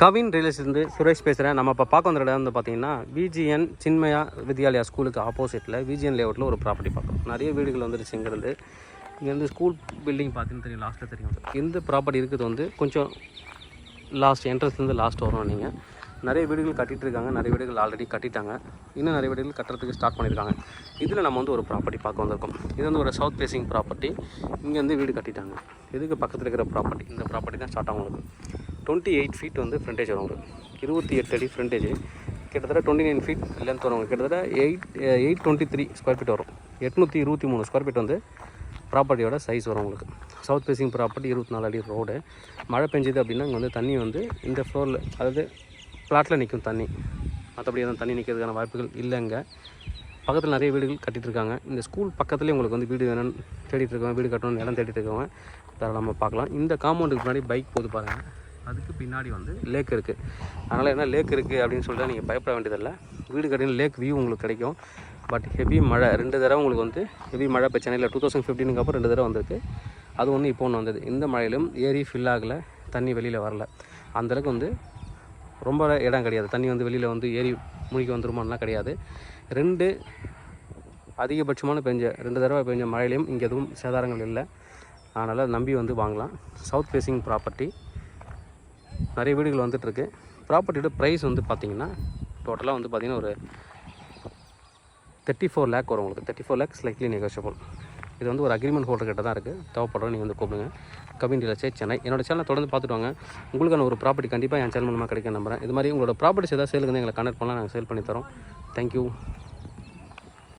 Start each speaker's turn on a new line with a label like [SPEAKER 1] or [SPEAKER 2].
[SPEAKER 1] கவின் ரியலிஸ்ட்லேருந்து சுரேஷ் பேசுகிறேன் நம்ம இப்போ பார்க்க வந்த இடம் வந்து பார்த்தீங்கன்னா விஜிஎன் சின்மயா வித்யாலயா ஸ்கூலுக்கு ஆப்போசிட்டில் விஜிஎன் லேஅவுட்டில் ஒரு ப்ராப்பர்ட்டி பார்க்குறோம் நிறைய வீடுகள் வந்துருச்சு இங்கேருந்து. இங்கேருந்து ஸ்கூல் பில்டிங் பார்த்தீங்கன்னா தெரியும் லாஸ்ட்டில் தெரியும். இந்த ப்ராப்பர்ட்டி இருக்குது வந்து கொஞ்சம் லாஸ்ட் என்ட்ரன்ஸ்லேருந்து லாஸ்ட் வரும் நீங்கள் நிறைய வீடுகள் கட்டிகிட்டு இருக்காங்க நிறைய வீடுகள் ஆல்ரெடி கட்டிட்டாங்க. இன்னும் நிறைய வீடுகள் கட்டுறதுக்கு ஸ்டார்ட் பண்ணியிருக்காங்க இதில் நம்ம வந்து ஒரு ப்ராப்பர்ட்டி பார்க்க வந்திருக்கோம். இது வந்து ஒரு சவுத் ஃபேஸிங் ப்ராப்பர்ட்டி இங்கேருந்து வீடு கட்டிட்டாங்க. இதுக்கு பக்கத்தில் இருக்கிற ப்ராப்பர்ட்டி இந்த ப்ராப்பர்ட்டி தான் ஸ்டார்ட் ஆகும் உங்களுக்கு. டுவெண்ட்டி எயிட் ஃபீட் வந்து ஃப்ரண்டேஜ் வரும் உங்களுக்கு. இருபத்தி எட்டு அடி ஃப்ரண்டேஜ் கிட்டத்தட்ட டுவெண்ட்டி நைன் ஃபீட் லென்த் வரும் கிட்டத்தட்ட eight eight twenty three square feet வரும். எட்நூற்றி இருபத்தி மூணு ஸ்கொயர் ஃபீட் வந்து ப்ராப்பர்ட்டியோட சைஸ் வரும் உங்களுக்கு. சவுத் ஃபேசிங் ப்ராப்பர்ட்டி இருபத்தி நாலு அடி ரோடு மழை பெஞ்சுது அப்படின்னா இங்கே வந்து தண்ணி வந்து இந்த ஃப்ளோரில் அதாவது பிளாட்டில் நிற்கும் தண்ணி. மற்றபடி எதுவும் தண்ணி நிற்கிறதுக்கான வாய்ப்புகள் இல்லைங்க பக்கத்தில் நிறைய வீடுகள் கட்டிகிட்ருக்காங்க இருக்காங்க இந்த ஸ்கூல் பக்கத்துலேயே உங்களுக்கு வந்து வீடு வேணும்னு தேடிட்டு இருக்கவங்க வீடு கட்டணும்னு இடம் தேடிட்டு இருக்கவங்க தாராளமாக பார்க்கலாம். இந்த காம்பவுண்டுக்கு முன்னாடி பைக் போது பாருங்கள் அதுக்கு பின்னாடி வந்து லேக் இருக்குது அதனால் என்ன லேக் இருக்குது அப்படின்னு சொல்லிட்டு நீங்கள் பயப்பட வேண்டியதில்லை. வீடு கட்டின லேக் வியூ உங்களுக்கு கிடைக்கும். பட் ஹெவி மழை. ரெண்டு தடவை உங்களுக்கு வந்து ஹெவி மழை இப்போ சென்னையில் டூ தௌசண்ட் ஃபிஃப்டீனுக்கு அப்புறம் ரெண்டு தடவை வந்திருக்கு. அது ஒன்று இப்போ ஒன்று வந்தது. இந்த மழையிலும் ஏரி ஃபில் ஆகலை. தண்ணி வெளியில் வரல. அந்தளவுக்கு வந்து ரொம்ப இடம் கிடையாது. தண்ணி வந்து வெளியில் வந்து ஏரி முழுகி வந்துருமான்லாம் கிடையாது. ரெண்டு அதிகபட்சமான பெஞ்ச ரெண்டு தடவை பெஞ்ச மழையிலையும் இங்கே எதுவும் சேதாரங்கள் இல்லை. அதனால் நம்பி வந்து வாங்கலாம். சவுத் ஃபேஸிங் ப்ராப்பர்ட்டி நிறைய வீடுகள் வந்துட்டுருக்கு. ப்ராப்பர்ட்டியோட ப்ரைஸ் வந்து பார்த்தீங்கன்னா டோட்டலாக வந்து பார்த்திங்கன்னா ஒரு தேர்ட்டி ஃபோர் லேக் வரும் உங்களுக்கு. Thirty four lakh slightly negotiable இது வந்து ஒரு அக்ரிமெண்ட் ஹோல்டர் கிட்ட தான் இருக்குது தேவைப்படுறோம் நீங்கள் வந்து கூப்பிடுங்க. கவின் டீலர்ஸே சென்னை. என்னோட சேனலை தொடர்ந்து பார்த்துட்டு வாங்க. உங்களுக்கான ஒரு ப்ராப்பர்ட்டி கண்டிப்பாக என் சேனல் மூலமாக கிடைக்க நம்புறேன். இது மாதிரி உங்களோட ப்ராப்பர்ட்டிஸ் ஏதாவது சேலுக்கு வந்து எங்களை கனெக்ட் பண்ணலாம். நாங்கள் சேல் பண்ணி தரோம். தேங்க்யூ